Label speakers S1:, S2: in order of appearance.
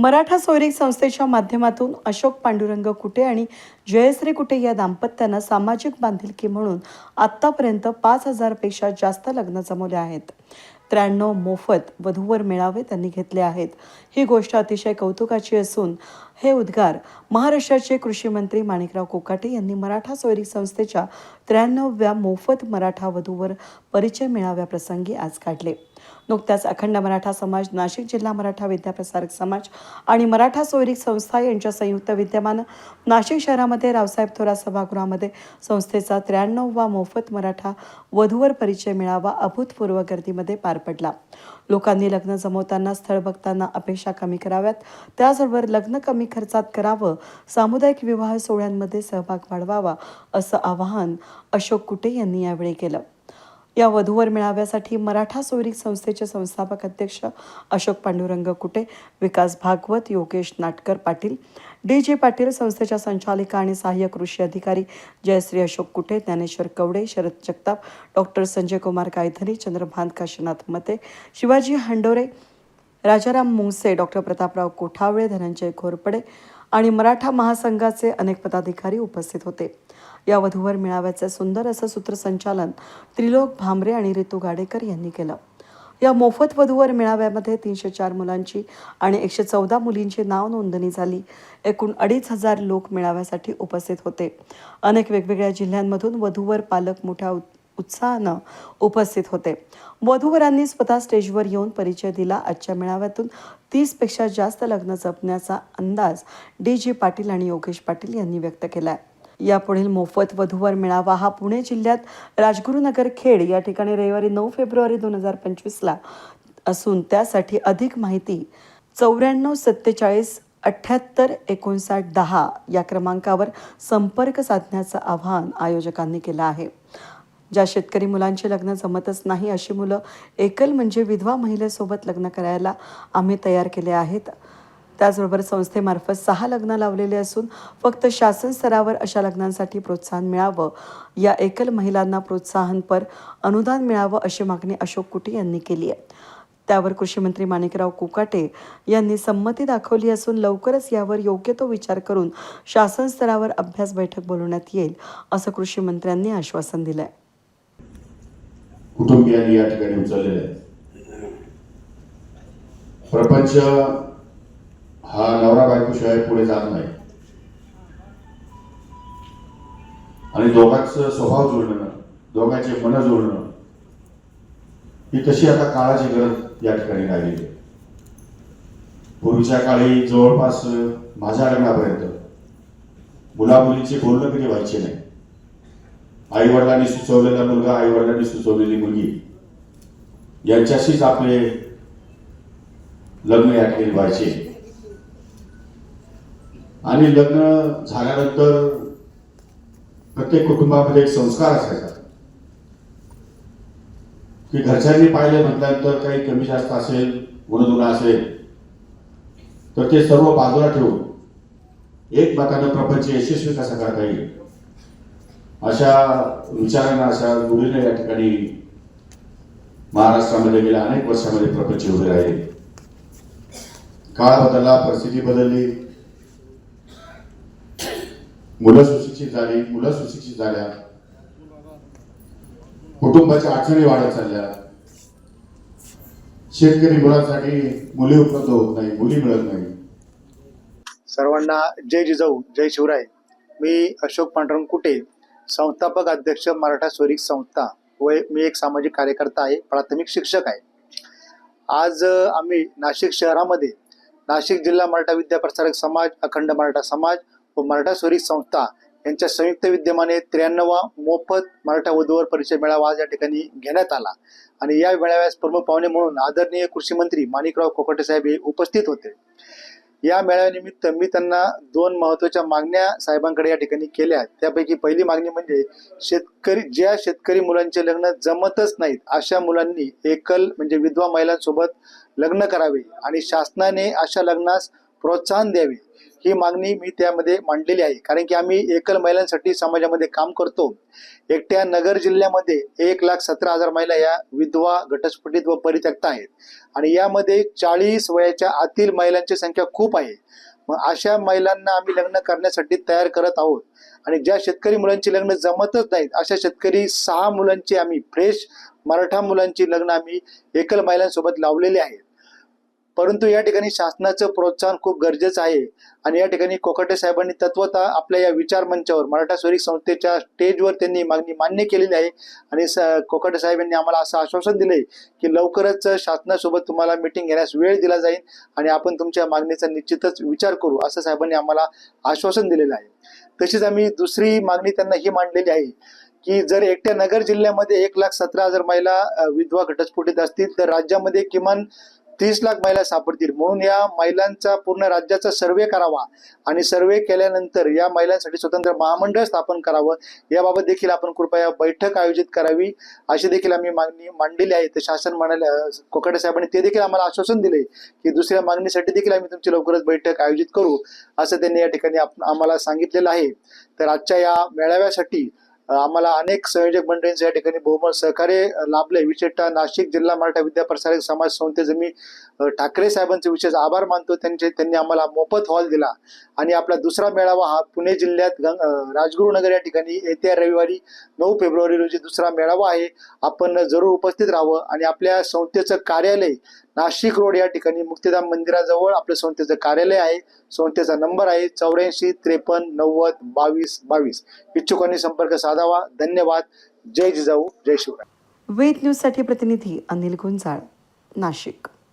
S1: मराठा सोयरीक संस्थेच्या माध्यमातून अशोक पांडुरंग कुटे आणि जयश्री कुटे या दाम्पत्यानं सामाजिक बांधिलकी म्हणून आत्तापर्यंत पाच हजारपेक्षा जास्त लग्न जमवले आहेत. त्र्याण्णव मोफत वधूवर मेळावे त्यांनी घेतले आहेत. ही गोष्ट अतिशय कौतुकाची असून हे उद्गार महाराष्ट्राचे कृषी मंत्री माणिकराव कोकाटे यांनी मराठा सोयरीक संस्थेच्या त्र्याण्णवव्या मोफत मराठा वधूवर परिचय मेळाव्याप्रसंगी आज काढले. नुकत्याच अखंड मराठा समाज नाशिक जिल्हा मराठा विद्याप्रसारक समाज आणि मराठा सोयरिक संस्था यांच्या संयुक्त विद्यमानं नाशिक शहरामध्ये रावसाहेब थोरात सभागृहामध्ये संस्थेचा त्र्याण्णववा मोफत मराठा वधूवर परिचय मेळावा अभूतपूर्व गर्दीमध्ये पार पडला. लोकांनी लग्न जमवताना स्थळ बघताना अपेक्षा कमी कराव्यात. त्याचबरोबर लग्न कमी खर्चात करावं सामुदायिक विवाह सोहळ्यांमध्ये सहभाग वाढवावा असं आवाहन अशोक कुटे यांनी यावेळी केलं. या वधूवर मेळाव्यासाठी मराठा सोयरिक संस्थेचे संस्थापक अध्यक्ष अशोक पांडुरंग कुटे विकास भागवत योगेश नाटकर पाटील डी जे पाटील संस्थेच्या संचालिका आणि सहाय्यक कृषी अधिकारी जयश्री अशोक कुटे ज्ञानेश्वर कवडे शरद जगताप डॉक्टर संजय कुमार कायधनी चंद्रभान काशीनाथ मते शिवाजी हंडोरे राजाराम मुंगसे डॉक्टर प्रतापराव कोठावळे धनंजय घोरपडे आणि मराठा महासंघाचे अनेक पदाधिकारी उपस्थित होते. या वधूवर मेळाव्याचे सुंदर असं सूत्रसंचालन त्रिलोक भांबरे आणि रितू गाडेकर यांनी केलं. या मोफत वधूवर मेळाव्यामध्ये तीनशे चार मुलांची आणि एकशे चौदा मुलींची नाव नोंदणी झाली. एकूण अडीच हजार लोक मेळाव्यासाठी उपस्थित होते. अनेक वेगवेगळ्या जिल्ह्यांमधून वधूवर पालक मोठ्या उत्साहानं उपस्थित होते. वधूवरांनी स्वतः स्टेजवर येऊन परिचय दिला. आजच्या मेळाव्यातून तीसपेक्षा जास्त लग्न जपण्याचा अंदाज डी जी पाटील आणि योगेश पाटील यांनी व्यक्त केला आहे यापुढील मोफत वधूवर मेळावा हा पुणे जिल्ह्यात राजगुरुनगर खेड या ठिकाणी रविवारी नऊ फेब्रुवारी दोन हजार पंचवीसला असून त्यासाठी अधिक माहिती चौऱ्याण्णव सत्तेचाळीस अठ्ठ्याहत्तर एकोणसाठ दहा या क्रमांकावर संपर्क साधण्याचं आवाहन आयोजकांनी केलं आहे. ज्या शेतकरी मुलांचे लग्न जमतच नाही अशी मुलं एकल म्हणजे विधवा महिलेसोबत लग्न करायला आम्ही तयार केले आहेत. त्याचबरोबर संस्थेमार्फत सहा लग्न लावलेले असून फक्त शासन स्तरावर अशा लग्नांसाठी प्रोत्साहन मिळावं. या एकल महिलांना प्रोत्साहनपर अनुदान मिळावं अशी मागणी अशोक कुटी यांनी केली आहे. त्यावर कृषीमंत्री माणिकराव कुकाटे यांनी संमती दाखवली असून लवकरच यावर योग्य तो विचार करून शासन स्तरावर अभ्यास बैठक बोलवण्यात येईल असं कृषी मंत्र्यांनी आश्वासन आहे
S2: कुटुंबियांनी या ठिकाणी उचललेले आहेत. प्रपंच हा नवरा बायकोशिवाय पुढे जात नाही. आणि दोघांचं स्वभाव जुळणं दोघांचे मन जुळणं ही तशी आता काळाची गरज या ठिकाणी राहिलेली आहे पूर्वीच्या काळी जवळपास माझ्या लग्नापर्यंत मुलामुलींचे बोलणं कधी व्हायचे नाही. आई वडिलांनी सुचवलेला मुलगा आई वडिलांनी सुचवलेली मुलगी. यांच्याशीच आपले लग्न या ठिकाणी व्हायचे. आणि लग्न झाल्यानंतर प्रत्येक कुटुंबामध्ये एक संस्कार असायचा. की घरच्यांनी पाहिलं म्हटल्यानंतर काही कमी जास्त असेल गुणधुणा असेल तर ते सर्व बाजूला ठेवून एक प्रपंच यशस्वी कसा करता येईल? अशा विचारांना अशा रूढीने या ठिकाणी महाराष्ट्रामध्ये गेल्या अनेक वर्षामध्ये प्रपंच उभे राहिले. काळ बदलला परिस्थिती बदलली. मुलं सुशिक्षित झाली मुलं सुशिक्षित झाल्या. कुटुंबाच्या अडचणी वाढत चालल्या. शेतकरी मुलांसाठी मुली उपलब्ध होत नाही मुली मिळत नाही.
S3: सर्वांना जय जिजाऊ जय शिवराय. मी अशोक पांडुरंग कुटे. संस्थापक अध्यक्ष मराठा स्वरिक संस्था व मी एक सामाजिक कार्यकर्ता आहे प्राथमिक शिक्षक आहे. आज आम्ही नाशिक शहरामध्ये नाशिक जिल्हा मराठा विद्याप्रसारक समाज अखंड मराठा समाज व मराठा स्वरिक संस्था यांच्या संयुक्त विद्यमाने त्र्याण्णवा मोफत मराठा वधूवर परिचय मेळावा आज या ठिकाणी घेण्यात आला. आणि या मेळाव्यास प्रमुख पाहुणे म्हणून आदरणीय कृषी मंत्री माणिकराव कोकटे साहेब हे उपस्थित होते. या मेळाव्यानिमित्त मी त्यांना दोन महत्त्वाच्या मागण्या साहेबांकडे या ठिकाणी केल्या त्यापैकी पहिली मागणी म्हणजे शेतकरी ज्या शेतकरी मुलांचे लग्न जमतच नाहीत अशा मुलांनी एकल म्हणजे विधवा महिलांसोबत लग्न करावे आणि शासनाने अशा लग्नास प्रोत्साहन द्यावे. ही मागणी मी त्यामध्ये मांडलेली आहे. कारण की आम्ही एकल महिलांसाठी समाजामध्ये काम करतो. एकट्या नगर जिल्ह्यामध्ये एक लाख सतरा हजार महिला या विधवा घटस्फोटित व परित्यक्त आहेत. आणि यामध्ये चाळीस वयाच्या आतील महिलांची संख्या खूप आहे. मग अशा महिलांना आम्ही लग्न करण्यासाठी तयार करत आहोत. आणि ज्या शेतकरी मुलांची लग्न जमतच नाहीत अशा शेतकरी सहा मुलांची आम्ही फ्रेश मराठा मुलांची लग्न आम्ही एकल महिलांसोबत लावलेली आहेत. परंतु या ठिकाणी शासनाचं प्रोत्साहन खूप गरजेचं आहे. आणि या ठिकाणी कोकाटे साहेबांनी तत्वता आपल्या या विचार मंचावर मराठा स्वरिक संस्थेच्या स्टेजवर त्यांनी मागणी मान्य केलेली आहे. आणि स- कोकाटे साहेब यांनी आम्हाला असं आश्वासन दिले की लवकरच शासनासोबत तुम्हाला मिटिंग घेण्यास वेळ दिला जाईल आणि आपण तुमच्या मागणीचा निश्चितच विचार करू असं साहेबांनी आम्हाला आश्वासन दिलेलं आहे. तशीच आम्ही दुसरी मागणी त्यांना ही मांडलेली आहे की जर एकट्या नगर जिल्ह्यामध्ये एक लाख सतरा हजार महिला विधवा घटस्फोटीत असतील तर राज्यामध्ये किमान तीस लाख महिला सापडतील. म्हणून या महिलांचा पूर्ण राज्याचा सर्वे करावा आणि सर्वे केल्यानंतर या महिलांसाठी स्वतंत्र महामंडळ स्थापन करावं. याबाबत देखील आपण कृपया बैठक आयोजित करावी अशी देखील आम्ही मागणी मांडलेली आहे. तर शासन म्हणाले कोकडे साहेबांनी ते देखील आम्हाला आश्वासन दिले की दुसऱ्या मागणीसाठी देखील आम्ही तुमची लवकरच बैठक आयोजित करू असं त्यांनी या ठिकाणी आम्हाला सांगितलेलं आहे. तर आजच्या या मेळाव्यासाठी आम्हाला अनेक संयोजक मंडळींचं या ठिकाणी बहुमत सहकार्य लाभले विशेषतः नाशिक जिल्हा मराठा विद्या प्रसारक समाज संस्थेचे मी ठाकरे साहेबांचे विशेष आभार मानतो. त्यांचे त्यांनी आम्हाला मोफत हॉल दिला. आणि आपला दुसरा मेळावा हा पुणे जिल्ह्यात राजगुरुनगर या ठिकाणी येत्या रविवारी नऊ फेब्रुवारी रोजी दुसरा मेळावा आहे. आपण जरूर उपस्थित राहावं. आणि आपल्या संस्थेचं कार्यालय नाशिक रोड या ठिकाणी मुक्तिधाम मंदिराजवळ आपल्या संस्थेचं कार्यालय आहे. संस्थेचा नंबर आहे चौऱ्याऐंशी त्रेपन्न नव्वद बावीस बावीस. इच्छुकांनी संपर्क साधावा धन्यवाद. जय जिजाऊ. जय शिवराय.
S1: वेद न्यूजसाठी प्रतिनिधी अनिल गुंजाळ. नाशिक.